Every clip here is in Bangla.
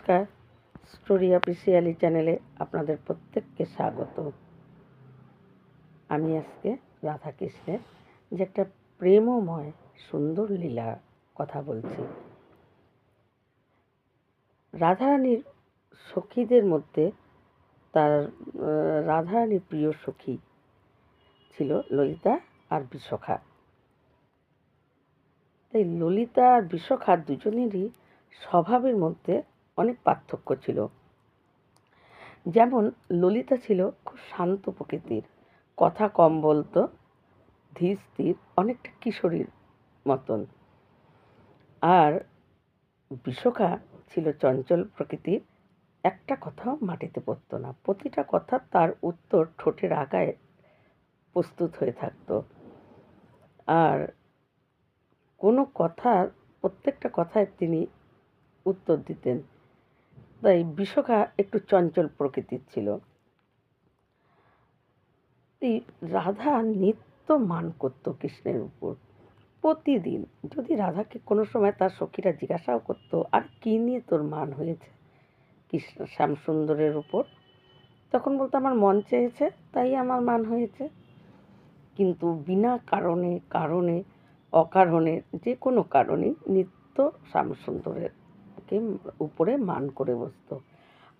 নমস্কার। স্টোরি অফিসিয়ালি চ্যানেলে আপনাদের প্রত্যেককে স্বাগত। আমি আজকে রাধাকৃষ্ণের যে একটা প্রেমময় সুন্দর লীলা কথা বলছি। রাধারানীর সখীদের মধ্যে তার রাধারানীর প্রিয় সখী ছিল ললিতা আর বিশখা। এই ললিতা আর বিশখা দুজনেরই স্বভাবের মধ্যে অনেক পার্থক্য ছিল। যেমন ললিতা ছিল খুব শান্ত প্রকৃতির। কথা কম বলতো, ধীর স্থির, অনেকটা কিশোরীর মতন। আর বিশখা ছিল চঞ্চল প্রকৃতির, একটা কথাও মাটিতে পড়তো না। প্রতিটা কথা তার উত্তর ঠোঁটের আগায় প্রস্তুত হয়ে থাকতো। আর কোনো কথার, প্রত্যেকটা কথায় তিনি উত্তর দিতেন। তাই বিশখা একটু চঞ্চল প্রকৃতির ছিল। এই রাধা নিত্য মান করত কৃষ্ণের উপর। প্রতিদিন যদি রাধাকে কোনো সময় তার সখীরা জিজ্ঞাসাও করতো, আর, কী নিয়ে তোর মান হয়েছে? কৃষ্ণ শ্যামসুন্দরের উপর। তখন বলতো, আমার মন চেয়েছে, তাই আমার মান হয়েছে। কিন্তু বিনা কারণে কারণে, অকারণে, যে কোনো কারণেই নিত্য শ্যামসুন্দরের কে উপরে মান করে বসতো।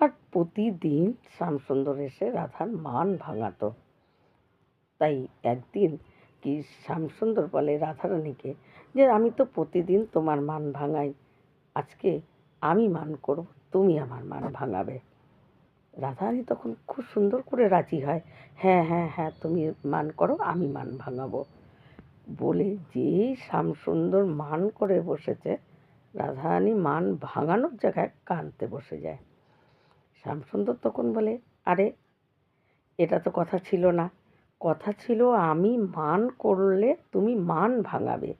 আর প্রতিদিন শ্যামসুন্দর এসে রাধার মান ভাঙাতো। তাই একদিন কি শ্যামসুন্দর বলে রাধারানীকে যে, আমি তো প্রতিদিন তোমার মান ভাঙাই। আজকে আমি মান করব, তুমি আমার মান ভাঙাবে। রাধারানী তখন খুব সুন্দর করে রাজি হয়। হ্যাঁ হ্যাঁ হ্যাঁ তুমি মান করো, আমি মান ভাঙাবো। বলে যেই শ্যামসুন্দর মান করে বসেছে রাধারানী মান ভাঙানোর জায়গায় কাঁদতে বসে যায়। শ্যামসুন্দর তখন বলে, আরে, এটা তো কথা ছিল না। কথা ছিল, আমি মান করলে তুমি মান ভাঙাবে।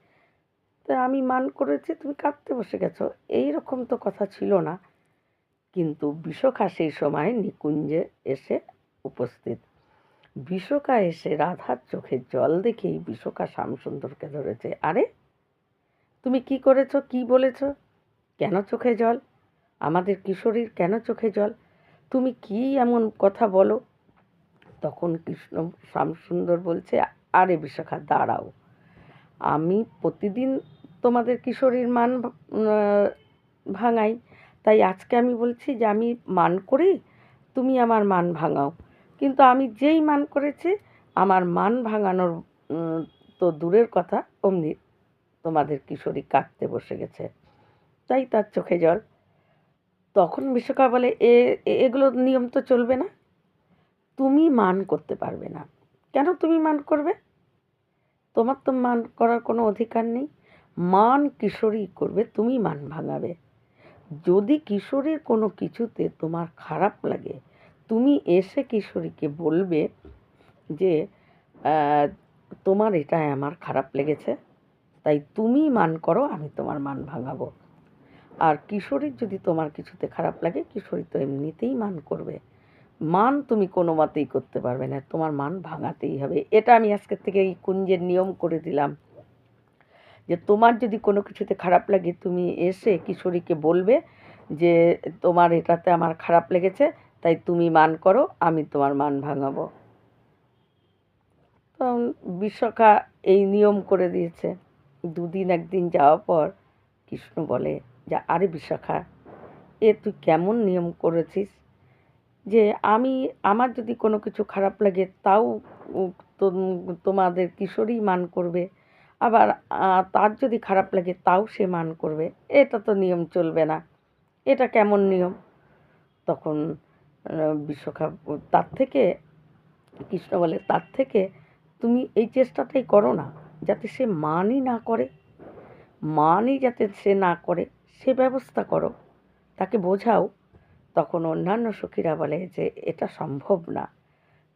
তো আমি মান করেছি, তুমি কাঁদতে বসে গেছো। এই রকম তো কথা ছিল না। কিন্তু বিশখা সেই সময় নিকুঞ্জে এসে উপস্থিত। বিশোকা এসে রাধার চোখে জল দেখেই বিশোকা শ্যামসুন্দরকে ধরেছে, আরে তুমি কি করেছ, কি বলেছ? কেন চোখে জল? আমাদের কিশোরীর কেন চোখে জল? তুমি কি এমন কথা বলো? তখন কৃষ্ণ শ্যামসুন্দর বলছে, আরে বিশাখা, দাঁড়াও। আমি প্রতিদিন তোমাদের কিশোরীর মান ভাঙাই। তাই আজকে আমি বলছি যে, আমি মান করি, তুমি আমার মান ভাঙাও। কিন্তু আমি যেই মান করেছি, আমার মান ভাঙানোর তো দূরের কথা, অমনি তোমাদের কিশোরী কাঁদতে বসে গেছে। তাই তার চোখে জল। তখন বিশ্বকা বলে, এ- এগুলো নিয়ম তো চলবে না। তুমি মান করতে পারবে না। কেন তুমি মান করবে? তোমার তো মান করার কোনো অধিকার নেই। মান কিশোরী করবে, তুমি মান ভাঙাবে। যদি কিশোরীর কোনো কিছুতে তোমার খারাপ লাগে, তুমি এসে কিশোরীকে বলবে যে তোমার এটা আমার খারাপ লেগেছে। তাই তুমি মান করো, আমি তোমার মান ভাঙাবো। আর কিশোরীর যদি তোমার কিছুতে খারাপ লাগে, কিশোরী তো এমনিতেই মান করবে। মান তুমি কোনো মতেই করতে পারবে না, তোমার মান ভাঙাতেই হবে। এটা আমি আজকের থেকে এই কুঞ্জের নিয়ম করে দিলাম। যে তোমার যদি কোনো কিছুতে খারাপ লাগে, তুমি এসে কিশোরীকে বলবে যে, তোমার এটাতে আমার খারাপ লেগেছে, তাই তুমি মান করো, আমি তোমার মান ভাঙাবো। তখন বিশ্বকা এই নিয়ম করে দিয়েছে। দুদিন একদিন যাওয়ার পর কৃষ্ণ বলে, যে, আরে বিশাখা, এ তুই কেমন নিয়ম করেছিস যে আমি, আমার যদি কোনো কিছু খারাপ লাগে তাও তোমাদের কিশোরী মান করবে, আবার তার যদি খারাপ লাগে তাও সে মান করবে, এটা তো নিয়ম চলবে না, এটা কেমন নিয়ম? তখন বিশ্বখা তার থেকে, কৃষ্ণ বলে, তার থেকে তুমি এই চেষ্টাটাই করো না যাতে সে মানই না করে, মানই যাতে সে না করে, সে ব্যবস্থা করো। তাকে বোঝাও। তখন অন্যান্য সখীরা বলে যে, এটা সম্ভব না।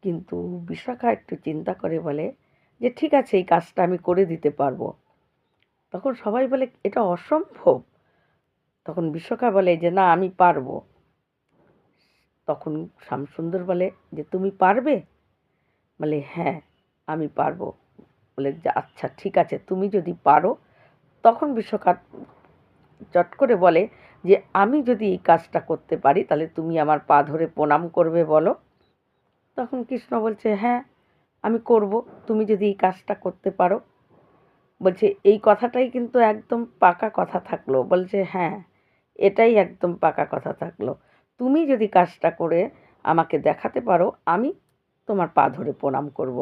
কিন্তু বিশাখা একটু চিন্তা করে বলে যে, ঠিক আছে, এই কাজটা আমি করে দিতে পারব। তখন সবাই বলে, এটা অসম্ভব। তখন বিশ্বকা বলে যে, না, আমি পারব। তখন শ্যামসুন্দর বলে যে, তুমি পারবে? বলে হ্যাঁ আমি পারব। বলে যে আচ্ছা ঠিক আছে, তুমি যদি পারো। তখন বিশ্বকাপ চট করে বলে যে, আমি যদি এই কাজটা করতে পারি, তাহলে তুমি আমার পা ধরে প্রণাম করবে বলো। তখন কৃষ্ণ বলছে হ্যাঁ আমি করব, তুমি যদি এই কাজটা করতে পারো। বলছে, এই কথাটাই কিন্তু একদম পাকা কথা থাকল। বলছে হ্যাঁ এটাই একদম পাকা কথা থাকল। তুমি যদি কাজটা করে আমাকে দেখাতে পারো, আমি তোমার পা ধরে প্রণাম করব।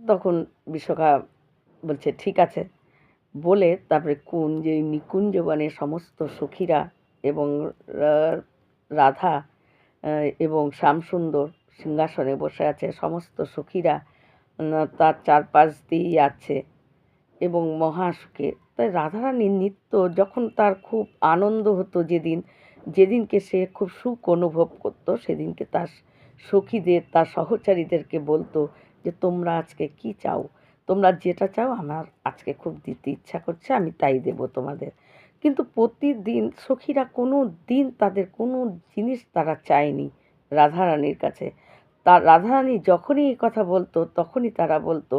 তখন বিশ্বকা বলছে, ঠিক আছে। বলে তারপরে কুঞ্জে নিকুঞ্জবনে সমস্ত সখীরা এবং রাধা এবং শ্যামসুন্দর সিংহাসনে বসে আছে, সমস্ত সখীরা তার চারপাশ দিয়েই আছে এবং মহাসুখে। তাই রাধারানীর নৃত্য যখন তার খুব আনন্দ হতো যেদিন, যেদিনকে সে খুব সুখ অনুভব করতো, সেদিনকে তার সখীদের, তার সহচারীদেরকে বলতো যে তোমরা আজকে কি চাও? তোমরা যেটা চাও আমার আজকে খুব দিতে ইচ্ছা করছে, আমি তাই দেব তোমাদের। কিন্তু প্রতিদিন সখীরা কোনো দিন তাদের কোনো জিনিস তারা চায়নি রাধারানীর কাছে। তার রাধারানী যখনই এই কথা বলতো, তখনই তারা বলতো,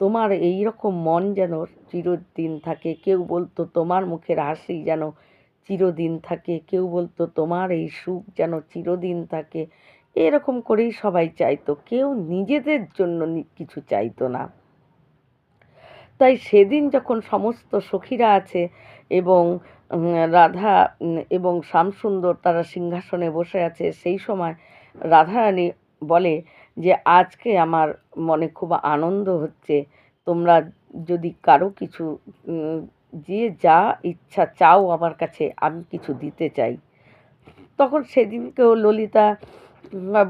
তোমার এই রকম মন যেন চিরদিন থাকে। কেউ বলতো, তোমার মুখের হাসি যেন চিরদিন থাকে। কেউ বলতো, তোমার এই সুখ যেন চিরদিন থাকে। এরকম করেই সবাই চাইতো। কেউ নিজেদের জন্য কিছু চাইতো না। তাই সেদিন যখন সমস্ত সখীরা আছে এবং রাধা এবং শ্যামসুন্দর তারা সিংহাসনে বসে আছে, সেই সময় রাধারানী বলে যে, আজকে আমার মনে খুব আনন্দ হচ্ছে। তোমরা যদি কারও কিছু যে যা ইচ্ছা চাও আমার কাছে, আমি কিছু দিতে চাই। তখন সেদিনকেও ললিতা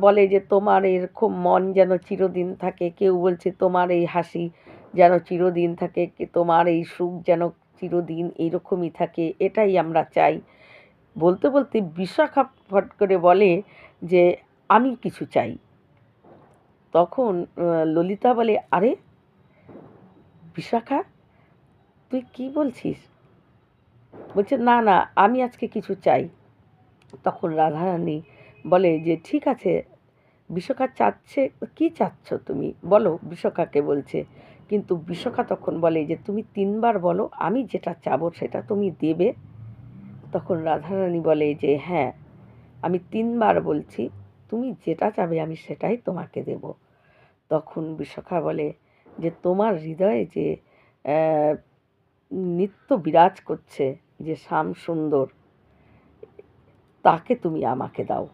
বলে যে তোমার এরকম মন যেন চিরদিন থাকে। কেউ বলছে তোমার এই হাসি যেন চিরদিন থাকে তোমার এই সুখ যেন চিরদিন এইরকমই থাকে। এটাই আমরা চাই। বলতে বলতে বিশাখা ফট করে বলে যে, আমি কিছু চাই। তখন ললিতা বলে, আরে, বিশাখা, তুই কি বলছিস? বলছে, না না, আমি আজকে কিছু চাই। তখন রাধারানী বলে যে, ঠিক আছে বিশ্বকা চাচ্ছে, কি চাচ্ছ তুমি? বলো। বিশ্বকাকে বলছে। কিন্তু বিশ্বকা তখন বলে যে, তুমি তিনবার বলো, আমি যেটা চাবো সেটা তুমি দেবে। তখন রাধারানী বলে যে হ্যাঁ আমি তিনবার বলছি, তুমি যেটা চাবে আমি সেটাই তোমাকে দেব। তখন বিশ্বখা বলে যে, তোমার হৃদয়ে যে নিত্য বিরাজ করছে, যে শ্যাম সুন্দর, তাকে তুমি আমাকে দাও।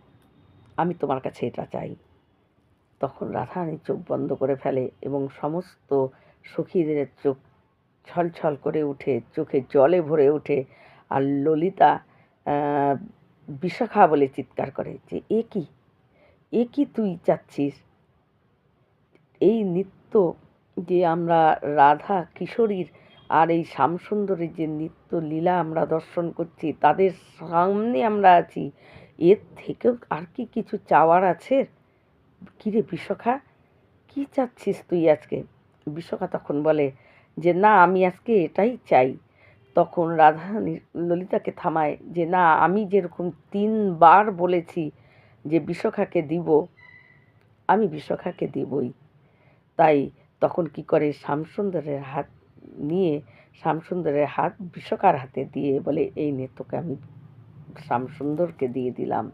আমি তোমার কাছে এটা চাই। তখন রাধারানী চোখ বন্ধ করে ফেলে এবং সমস্ত সখীদের চোখ ছলছল করে উঠে, চোখে জলে ভরে ওঠে আর ললিতা বিশাখা বলে চিৎকার করে যে, এ কি? এ কি তুই চাচ্ছিস? এই নৃত্য যে আমরা রাধা কিশোরীর আর এই শ্যামসুন্দরের যে নৃত্য, লীলা আমরা দর্শন করছি, তাদের সামনে আমরা আছি এর থেকেও আর কি কিছু চাওয়ার আছে? কিরে বিশাখা, কি চাচ্ছিস তুই আজকে? বিশাখা তখন বলে যে, না, আমি আজকে এটাই চাই। তখন রাধা ললিতাকে থামায় যে, না, আমি যেরকম তিনবার বলেছি যে, বিশাখাকে দিব, আমি বিশাখাকে দিবই। তাই তখন কি করে শ্যামসুন্দরের হাত নিয়ে, শ্যামসুন্দরের হাত বিশ্বকার হাতে দিয়ে বলে, এই নে, তোকে আমি শ্যামসুন্দরকে দিয়ে দিলাম।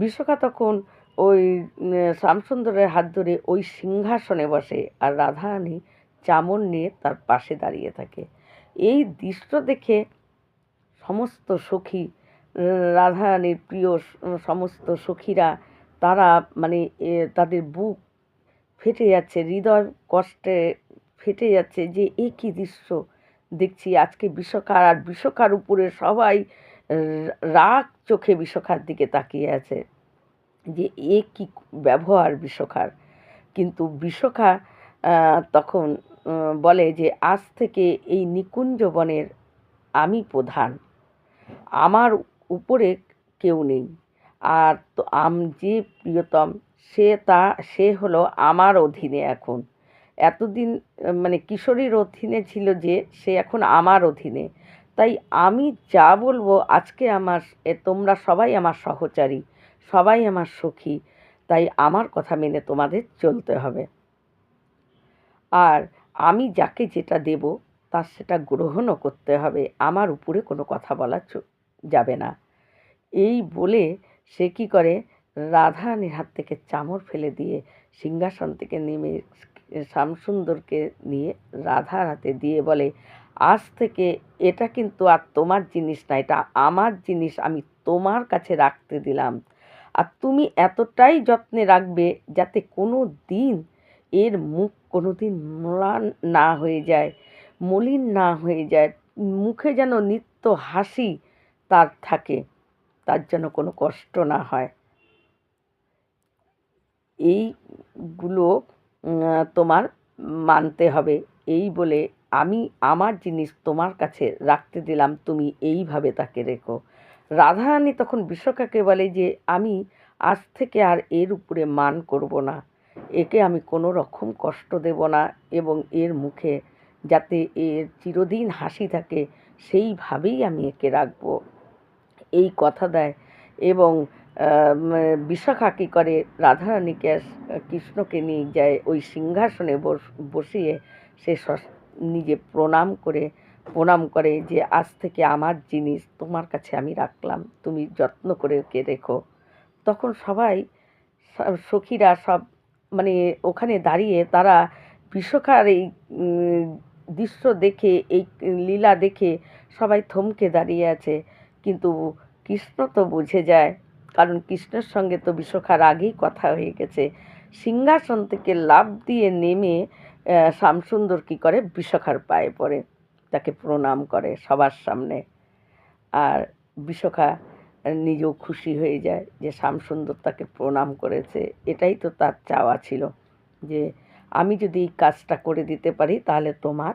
বিশ্বকা তখন ওই শ্যামসুন্দরের হাত ধরে ওই সিংহাসনে বসে আর রাধারানী চামর নিয়ে তার পাশে দাঁড়িয়ে থাকে। এই দৃশ্য দেখে সমস্ত সখী রাধারানীর প্রিয় সমস্ত সখীরা তারা মানে তাদের বুক ফেটে যাচ্ছে, হৃদয় কষ্টে ফেটে যাচ্ছে যে, এ কী দৃশ্য দেখছি আজকে বিশ্বকার। আর বিশ্বকার উপরে সবাই রাগ চোখে বিশ্বকার দিকে তাকিয়ে আছে যে এ কি ব্যবহার বিশ্বকার কিন্তু আহ, তখন বলে যে আজ থেকে এই নিকুঞ্জ বনের আমি প্রধান। আমার উপরে কেউ নেই। আর তো আম যে প্রিয়তম সে তা সে হলো আমার অধীনে এখন। এতদিন মানে কিশোরীর অধীনে ছিল যে সে এখন আমার অধীনে। তাই আমি যা বলব আজকে আমার এ তোমরা সবাই আমার সহচারী, সবাই আমার সখী, তাই আমার কথা মেনে তোমাদের চলতে হবে। আর আমি যাকে যেটা দেব, তার সেটা গ্রহণও করতে হবে, আমার উপরে কোনো কথা বলা যাবে না। এই বলে সে কি করে, রাধারানীর হাত থেকে চামর ফেলে দিয়ে সিংহাসন থেকে নেমে শ্যামসুন্দরকে নিয়ে রাধার হাতে দিয়ে বলে আজ থেকে এটা কিন্তু আর তোমার জিনিস না, এটা আমার জিনিস আমি তোমার কাছে রাখতে দিলাম। আর তুমি এতটাই যত্নে রাখবে যাতে কোনো দিন এর মুখ কোনো দিন ম্লান না হয়ে যায়, মলিন না হয়ে যায়, মুখে যেন নিত্য হাসি তার থাকে, তার যেন কোনো কষ্ট না হয়। এইগুলো তোমার মানতে হবে, এই বলে আমি আমার জিনিস তোমার কাছে রাখতে দিলাম, তুমি এইভাবে তাকে রেখো। রাধারানী তখন বিশ্বকাকে বলে যে, আমি আজ থেকে আর এর উপরে মান করব না। একে আমি কোনো রকম কষ্ট দেব না এবং এর মুখে যাতে এর চিরদিন হাসি থাকে, সেইভাবেই আমি একে রাখব। এই কথা দেয় এবং বিশাখা কী করে, রাধারানীকে কৃষ্ণকে নিয়ে যায় ওই সিংহাসনে বস- বসিয়ে সে নিজে প্রণাম করে প্রণাম করে যে আজ থেকে আমার জিনিস তোমার কাছে আমি রাখলাম, তুমি যত্ন করে ওকে রেখো। তখন সবাই সখীরা সব মানে ওখানে দাঁড়িয়ে তারা বিশ্বকার এই দৃশ্য দেখে, এই লীলা দেখে সবাই থমকে দাঁড়িয়ে আছে। কিন্তু কৃষ্ণ তো বুঝে যায়, কারণ কৃষ্ণের সঙ্গে তো বিশ্বখার আগেই কথা হয়ে গেছে। সিংহাসন থেকে লাফ দিয়ে নেমে আহ, শ্যামসুন্দর কী করে? বিশ্বখার পায়ে পড়ে তাকে প্রণাম করে সবার সামনে। আর বিশ্বখা নিজেও খুশি হয়ে যায় যে শ্যামসুন্দর তাকে প্রণাম করেছে। এটাই তো তার চাওয়া ছিল যে আমি যদি এই কাজটা করে দিতে পারি তাহলে তোমার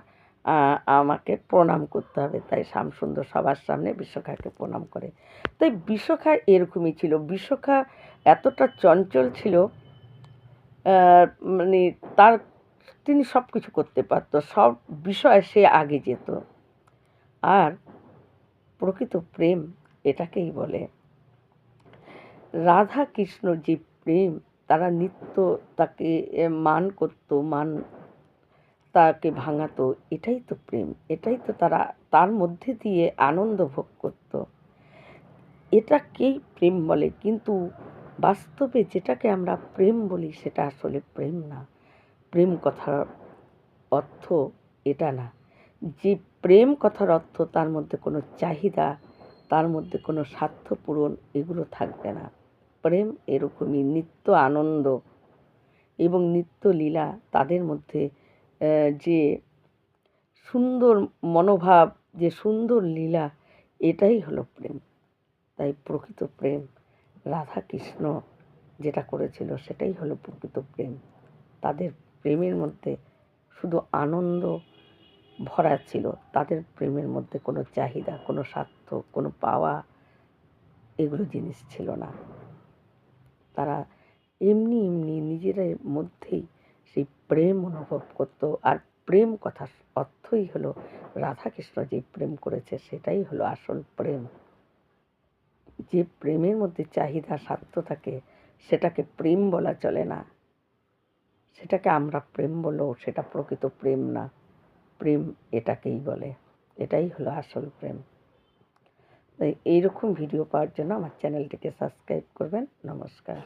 আমাকে প্রণাম করতে হবে। তাই শ্যামসুন্দর সবার সামনে বিশ্বখাকে প্রণাম করে। তাই বিশ্বখা এরকমই ছিল। বিশ্বখা এতটা চঞ্চল ছিল মানে তার তিনি সব কিছু করতে পারত, সব বিষয়ে সে আগে যেত। আর প্রকৃত প্রেম এটাকেই বলে। রাধা কৃষ্ণ যে প্রেম, তারা নিত্য তাকে মান করত, মান তাকে ভাঙাতো, এটাই তো প্রেম। এটাই তো তারা তার মধ্যে দিয়ে আনন্দ ভোগ করত। এটাকেই প্রেম বলে। কিন্তু বাস্তবে যেটাকে আমরা প্রেম বলি, সেটা আসলে প্রেম না। প্রেম কথার অর্থ এটা না। যে প্রেম কথার অর্থ তার মধ্যে কোনো চাহিদা, তার মধ্যে কোনো স্বার্থ পূরণ এগুলো থাকবে না। প্রেম এরকমই নিত্য আনন্দ এবং নিত্য লীলা তাদের মধ্যে যে সুন্দর মনোভাব, যে সুন্দর লীলা, এটাই হলো প্রেম। তাই প্রকৃত প্রেম রাধা কৃষ্ণ যেটা করেছিল সেটাই হলো প্রকৃত প্রেম। তাদের প্রেমের মধ্যে শুধু আনন্দ ভরা ছিল, তাদের প্রেমের মধ্যে কোনো চাহিদা, কোনো স্বার্থ, কোনো পাওয়া এগুলো জিনিস ছিল না। তারা এমনি এমনি নিজেদের মধ্যেই সেই প্রেম অনুভব করত আর প্রেম কথার অর্থই হলো রাধাকৃষ্ণ যে প্রেম করেছে সেটাই হলো আসল প্রেম। যে প্রেমের মধ্যে চাহিদা, স্বার্থ থাকে সেটাকে প্রেম বলা চলে না। সেটাকে আমরা প্রেম বলো সেটা প্রকৃত প্রেম না। প্রেম এটাকেই বলে। এটাই হলো আসল প্রেম। এই এইরকম ভিডিও পাওয়ার জন্য আমার চ্যানেলটিকে সাবস্ক্রাইব করবেন। নমস্কার।